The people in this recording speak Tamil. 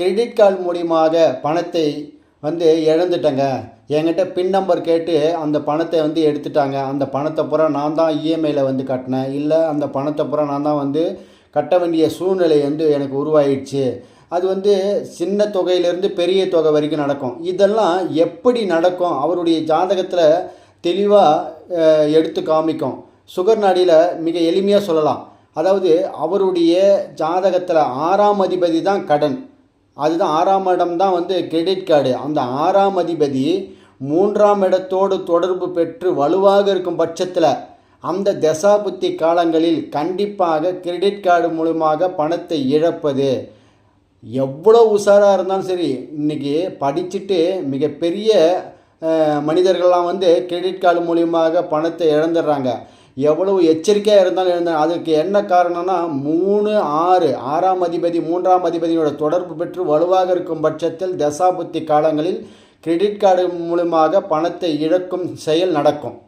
கிரெடிட் கார்டு மூலியமாக பணத்தை வந்து இழந்துட்டேங்க. என்கிட்ட பின் நம்பர் கேட்டு அந்த பணத்தை வந்து எடுத்துட்டாங்க. அந்த பணத்தை பூரா நான் தான் இஎம்ஐயில் வந்து கட்டினேன். இல்லை அந்த பணத்தை பூரா நான் தான் வந்து கட்ட வேண்டிய சூழ்நிலை வந்து எனக்கு உருவாயிடுச்சு. அது வந்து சின்ன தொகையிலேருந்து பெரிய தொகை வரைக்கும் நடக்கும். இதெல்லாம் எப்படி நடக்கும்? அவருடைய ஜாதகத்தில் தெளிவாக எடுத்து காமிக்கும். சுகர் நாடியில் மிக எளிமையாக சொல்லலாம். அதாவது அவருடைய ஜாதகத்தில் ஆறாம் அதிபதி தான் கடன். அதுதான் ஆறாம் இடம் தான் வந்து கிரெடிட் கார்டு அந்த ஆறாம் அதிபதி மூன்றாம் இடத்தோடு தொடர்பு பெற்று வலுவாக இருக்கும் பட்சத்தில் அந்த தசாபுத்தி காலங்களில் கண்டிப்பாக கிரெடிட் கார்டு மூலமாக பணத்தை இழப்பது. எவ்வளோ உஷாராக இருந்தாலும் சரி இன்றைக்கி படிச்சுட்டு மிகப்பெரிய மனிதர்கள்லாம் வந்து கிரெடிட் கார்டு மூலியமாக பணத்தை இழந்துடுறாங்க. எவ்வளவு எச்சரிக்கையாக இருந்தாலும் இழந்த அதுக்கு என்ன காரணம்னா மூணு ஆறு ஆறாம் அதிபதி மூன்றாம் அதிபதியோட தொடர்பு பெற்று வலுவாக இருக்கும் பட்சத்தில் தசாபுத்தி காலங்களில் கிரெடிட் கார்டு மூலமாக பணத்தை இழக்கும் செயல் நடக்கும்.